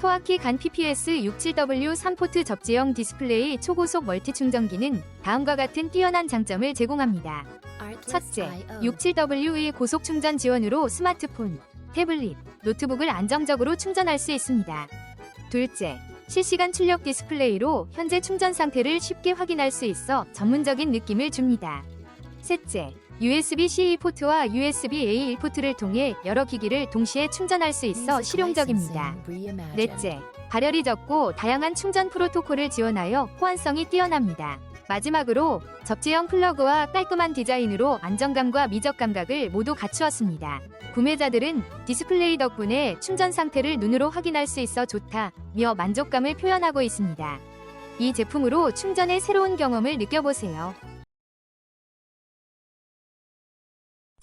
토아키 간 PPS 67W 3포트 접지형 디스플레이 초고속 멀티 충전기는 다음과 같은 뛰어난 장점을 제공합니다. 첫째, 67W의 고속 충전 지원으로 스마트폰, 태블릿, 노트북을 안정적으로 충전할 수 있습니다. 둘째, 실시간 출력 디스플레이로 현재 충전 상태를 쉽게 확인할 수 있어 전문적인 느낌을 줍니다. 셋째, USB-C 포트와 USB-A 포트를 통해 여러 기기를 동시에 충전할 수 있어 실용적입니다. 넷째, 발열이 적고 다양한 충전 프로토콜을 지원하여 호환성이 뛰어납니다. 마지막으로 접지형 플러그와 깔끔한 디자인으로 안정감과 미적 감각을 모두 갖추었습니다. 구매자들은 디스플레이 덕분에 충전 상태를 눈으로 확인할 수 있어 좋다며 만족감을 표현하고 있습니다. 이 제품으로 충전의 새로운 경험을 느껴보세요.